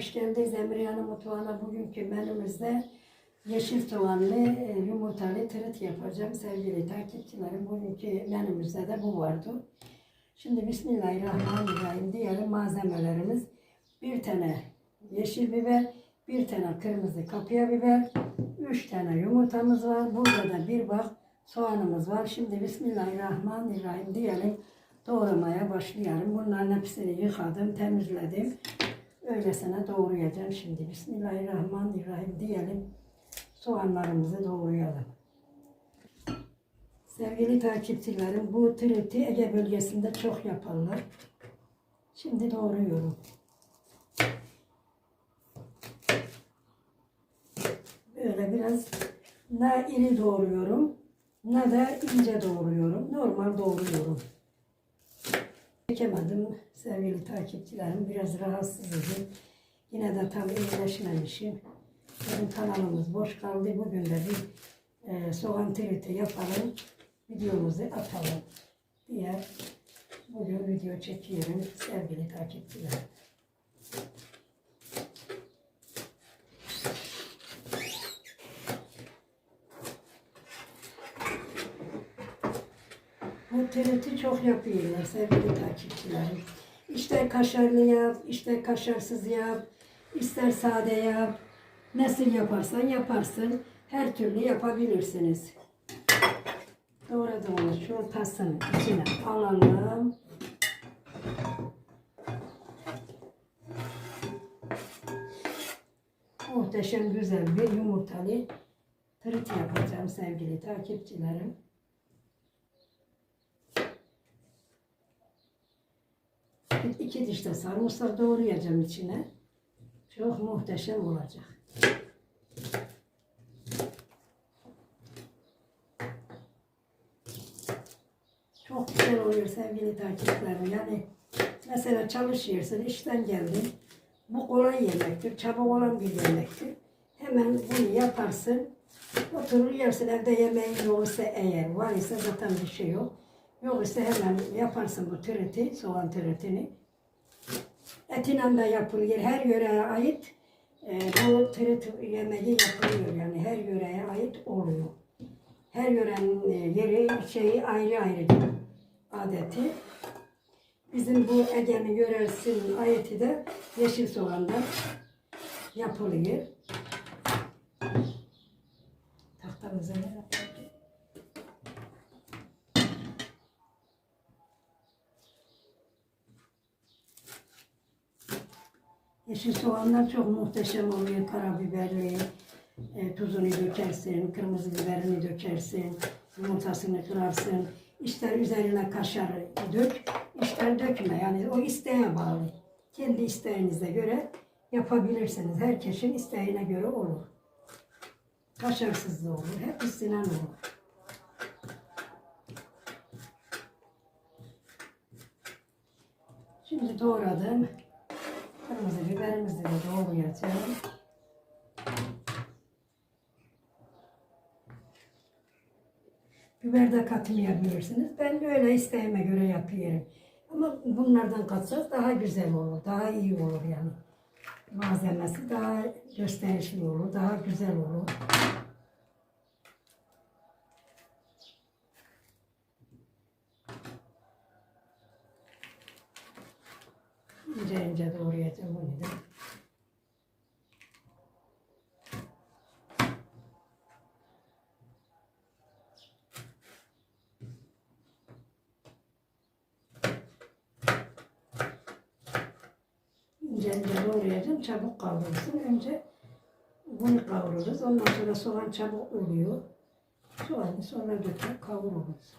Hoş geldiniz Emriyan'ın mutfağına. Bugünkü menümüzde yeşil soğanlı e, yumurtalı tırıt yapacağım sevgili takipçilerim. Bugünkü menümüzde de bu vardı. Şimdi Bismillahirrahmanirrahim diyelim malzemelerimiz. Bir tane yeşil biber, bir tane kırmızı kapya biber, üç tane yumurtamız var. Burada da bir bak soğanımız var. Şimdi Bismillahirrahmanirrahim diyelim. Doğramaya başlayalım. Bunların hepsini yıkadım, temizledim. Öylesine doğrayacağım şimdi. Bismillahirrahmanirrahim diyelim. Soğanlarımızı doğrayalım. Sevgili takipçilerim bu tırıtı Ege bölgesinde çok yaparlar. Şimdi doğruyorum. Böyle biraz ne iri doğruyorum ne de ince doğruyorum. Normal doğruyorum. Çekemedim sevgili takipçilerim. Biraz rahatsızım. Yine de tam iyileşmemişim. Benim kanalımız boş kaldı. Bugün de bir e, soğan triti yapalım. Videomuzu atalım diye bugün video çekiyorum sevgili takipçilerim. TRT çok yapıyorlar sevgili takipçilerim. İster kaşarlı yap, ister kaşarsız yap, ister sade yap. Nasıl yaparsan yaparsın. Her türlü yapabilirsiniz. Doğradığımız şu tasın içine alalım. Muhteşem güzel bir yumurtalı tırıt yapacağım sevgili takipçilerim. İki diş de sarımsak doğrayacağım içine. Çok muhteşem olacak. Çok güzel oluyor sevgili takipçilerim. Yani mesela çalışıyorsun, işten geldin. Bu kolay yemektir, çabuk olan bir yemektir. Hemen bunu yaparsın. Oturur yersin evde yemeğin yoksa eğer var ise zaten bir şey yok. Yok ise hemen yaparsın bu tırıtı, soğan tırıtını. Etinen de yapılıyor. Her yöreye ait e, bu tırıt yemeği yapılıyor. Yani her yöreye ait oluyor. Her yörenin e, yeri şeyi ayrı ayrı adeti. Bizim bu Ege'nin yöresinin ayeti de yeşil soğandan yapılıyor. Tahtamıza ne yapalım? Yeşil soğanlar çok muhteşem oluyor. Karabiberli, e, tuzunu dökersin, kırmızı biberini dökersin, yumurtasını kırarsın. İster üzerine kaşar dök, ister dökme. Yani o isteğe bağlı. Kendi isteğinize göre yapabilirsiniz. Herkesin isteğine göre olur. Kaşarsız da olur, hepsinden olur. Şimdi doğradım. Kırmızı biberimizi de doğrayacağım. Biber de katmayabilirsiniz. Ben böyle isteğime göre yapıyorum. Ama bunlardan katsak daha güzel olur, daha iyi olur yani. Malzemesi daha gösterişli olur, daha güzel olur. İnce ince doğrayacağım bunu da. İnce ince doğrayacağım, çabuk kavrulsun. Önce bunu kavururuz. Ondan sonra soğan çabuk ölüyor. Soğanı sonra döker kavururuz.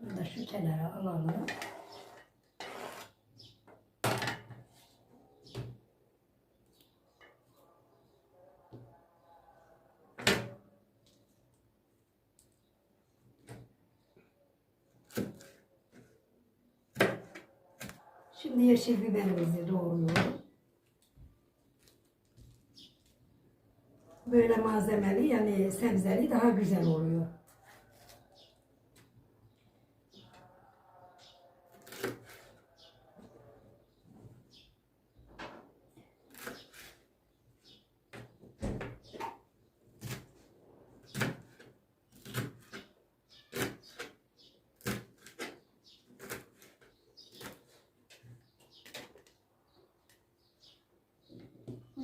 Bunu da şu kenara alalım. Şimdi yeşil biberimizi doğruyorum. Böyle malzemeli yani sebzeli daha güzel oluyor.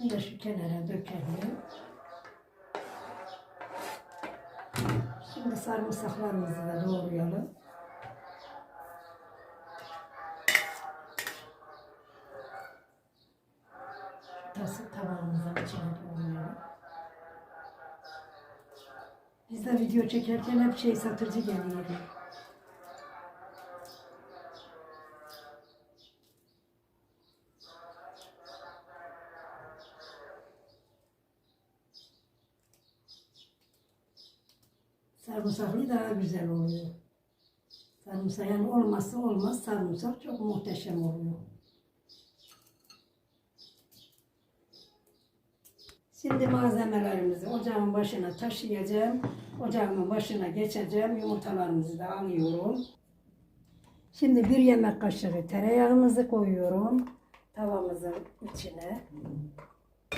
Bunu da şu kenara dökelim. Şimdi sarımsaklarımızı da doğrayalım. Tası tabağımızın içine doğrayalım. Biz de video çekerken hep şey satıcı geliyor. Sarımsaklı daha güzel oluyor. Sarımsak yani olmazsa olmaz sarımsak çok muhteşem oluyor. Şimdi malzemelerimizi ocağın başına taşıyacağım. Ocağımın başına geçeceğim. Yumurtalarımızı da alıyorum. Şimdi bir yemek kaşığı tereyağımızı koyuyorum tavamızın içine.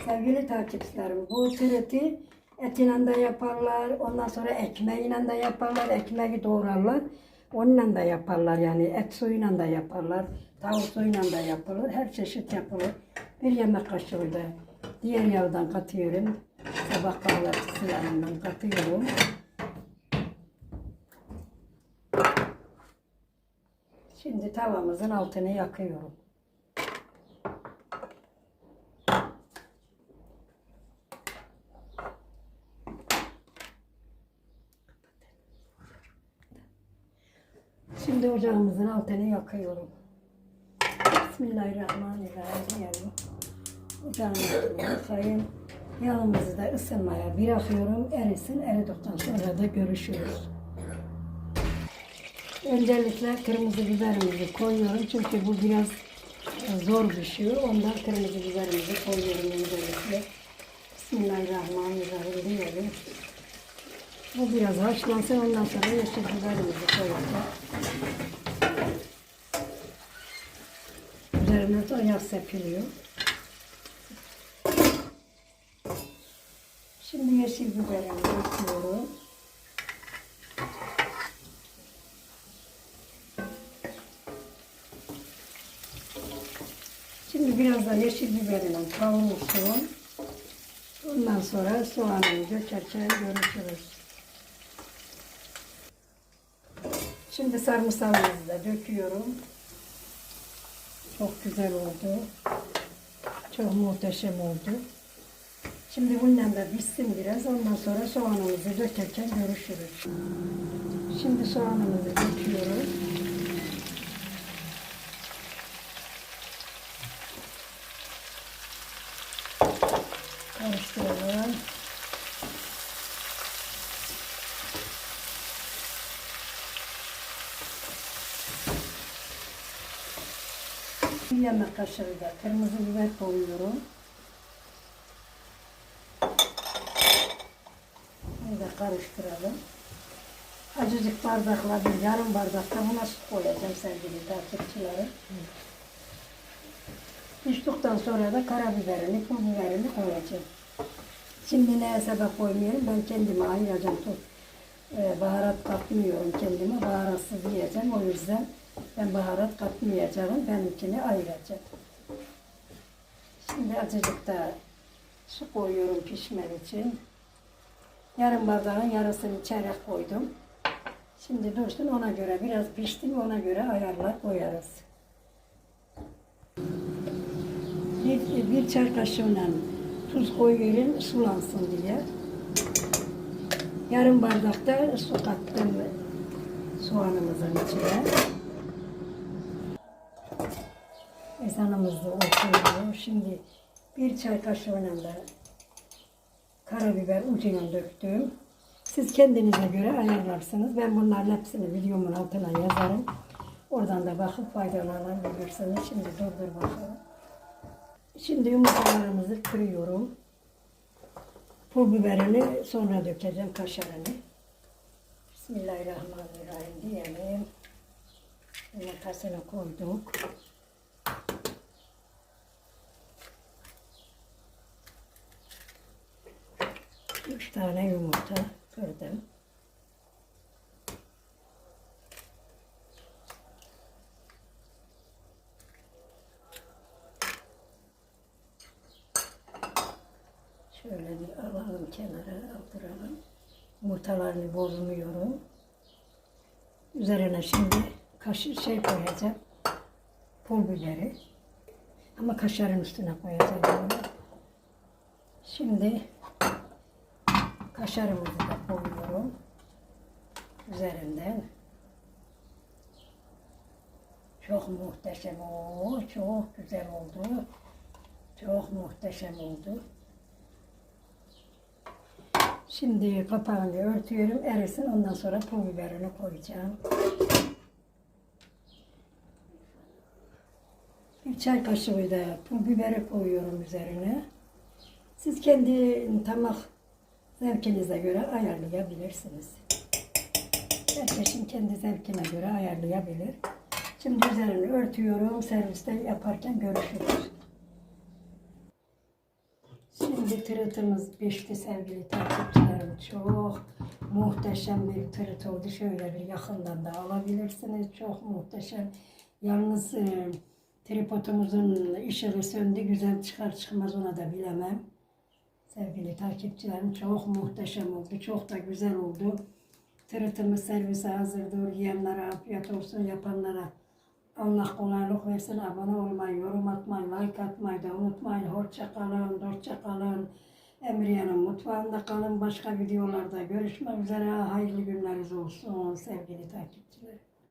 Sevgili takipçilerim bu tırıtı etiyle de yaparlar. Ondan sonra ekmeğiyle de yaparlar. Ekmeği doğrarlar. Onunla da yaparlar yani et suyuyla da yaparlar. Tavuk suyuyla da yapılır. Her çeşit yapılır. Bir yemek kaşığı da diğer yağdan katıyorum. Sabah kahvaltısı yanından katıyorum. Şimdi tavamızın altını yakıyorum. Şimdi ocağımızın altını yakıyorum. Bismillahirrahmanirrahim altını yakayım. Yağımızı da ısınmaya bırakıyorum. Erisin. Eridikten sonra da görüşürüz. Öncelikle kırmızı biberimizi koyuyorum. Çünkü bu biraz e, zor pişiyor. Ondan kırmızı biberimizi koyuyorum öncelikle. Bismillahirrahmanirrahim diyelim. Bu biraz haşlansın. Ondan sonra yeşil biberimizi koyacağım. Üzerine de yağ sepiliyor. Şimdi yeşil biberimi ekliyorum. Şimdi biraz da yeşil biberini kavursun. Ondan sonra soğanını dökerken görüşürüz. Şimdi sarımsağımızı da döküyorum. Çok güzel oldu. Çok muhteşem oldu. Şimdi bundan da pişsin biraz. Ondan sonra soğanımızı dökerken görüşürüz. Şimdi soğanımızı döküyoruz. Karıştıralım. Bir yemek kaşığı da kırmızı biber koyuyorum. Bunu da karıştıralım. Acıcık bardakla bir yarım bardakta buna su koyacağım sevgili takipçilerim. Piştikten sonra da karabiberini, pul biberini koyacağım. Şimdi neye sebep koymuyorum? Ben kendime ayıracağım. Ee, baharat katmıyorum kendime. Baharatsız yiyeceğim. O yüzden ben baharat katmayacağım. Benimkini ayıracağım. Şimdi azıcık da su koyuyorum pişmek için. Yarım bardağın yarısını çeyrek koydum. Şimdi dursun ona göre biraz pişti mi ona göre ayarlar koyarız. Bir, bir çay kaşığıyla tuz koyuyorum sulansın diye. Yarım bardakta su kattım soğanımızın içine. Ezanımız da. Şimdi bir çay kaşığıyla da karabiber ucuna döktüm. Siz kendinize göre ayarlarsınız. Ben bunların hepsini videomun altına yazarım. Oradan da bakıp faydalanabilirsiniz. Şimdi durdur bakalım. Şimdi yumurtalarımızı kırıyorum. Pul biberini sonra dökeceğim kaşarını. Bismillahirrahmanirrahim diyelim. Yumurtasını koyduk. Üç tane yumurta kırdım. Şöyle bir alalım kenara aldıralım. Yumurtalarını bozmuyorum. Üzerine şimdi kaşık şey koyacağım. Pul biberi. Ama kaşarın üstüne koyacağım. Şimdi kaşarımızı da koyuyorum. Üzerinden. Çok muhteşem oldu. Çok güzel oldu. Çok muhteşem oldu. Şimdi kapağını örtüyorum. Erisin. Ondan sonra pul biberini koyacağım. Bir çay kaşığı da pul biberi koyuyorum üzerine. Siz kendi tamak zevkinize göre ayarlayabilirsiniz. Herkesin kendi zevkine göre ayarlayabilir. Şimdi üzerini örtüyorum. Serviste yaparken görüşürüz. Şimdi tırtımız pişti sevgili takipçilerim. Çok muhteşem bir tırıt oldu. Şöyle bir yakından da alabilirsiniz. Çok muhteşem. Yalnız e, tripodumuzun ışığı söndü. Güzel çıkar çıkmaz ona da bilemem. Sevgili takipçilerim çok muhteşem oldu. Çok da güzel oldu. Tırtımız servise hazırdır. Yiyenlere afiyet olsun. Yapanlara Allah kolaylık versin. Abone olmayı, yorum atmayı, like atmayı da unutmayın. Hoşça kalın, hoşça kalın. Emriye'nin mutfağında kalın. Başka videolarda görüşmek üzere. Hayırlı günleriniz olsun sevgili takipçiler.